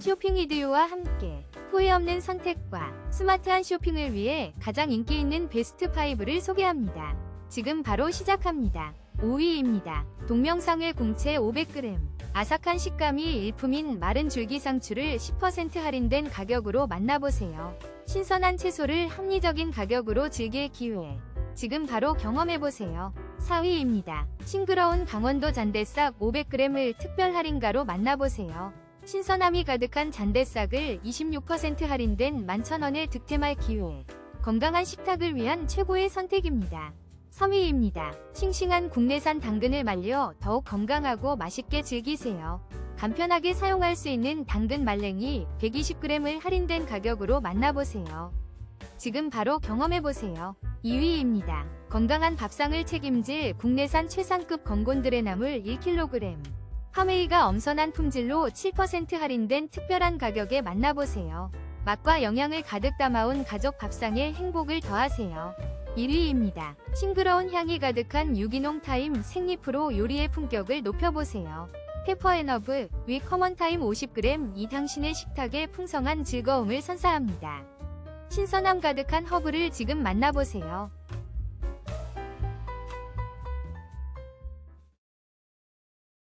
쇼핑 이디오와 함께 후회 없는 선택과 스마트한 쇼핑을 위해 가장 인기 있는 베스트 5를 소개합니다. 지금 바로 시작합니다. 5위입니다. 동명상의 공채 500g. 아삭한 식감이 일품인 마른 줄기 상추를 10% 할인된 가격으로 만나보세요. 신선한 채소를 합리적인 가격으로 즐길 기회. 지금 바로 경험해보세요. 4위입니다. 싱그러운 강원도 잔대싹 500g을 특별 할인가로 만나보세요. 신선함이 가득한 잔대싹을 26% 할인된 11,000원에 득템할 기회. 건강한 식탁을 위한 최고의 선택입니다. 3위입니다. 싱싱한 국내산 당근을 말려 더욱 건강하고 맛있게 즐기세요. 간편하게 사용할 수 있는 당근 말랭이 120g을 할인된 가격으로 만나보세요. 지금 바로 경험해보세요. 2위입니다. 건강한 밥상을 책임질 국내산 최상급 건곤들의 나물 1kg. 파메이가 엄선한 품질로 7% 할인된 특별한 가격에 만나보세요. 맛과 영양을 가득 담아온 가족 밥상에 행복을 더하세요. 1위입니다. 싱그러운 향이 가득한 유기농 타임 생리프로 요리의 품격을 높여보세요. 페퍼앤허브 위 커먼타임 50g 이 당신의 식탁에 풍성한 즐거움을 선사합니다. 신선함 가득한 허브를 지금 만나보세요.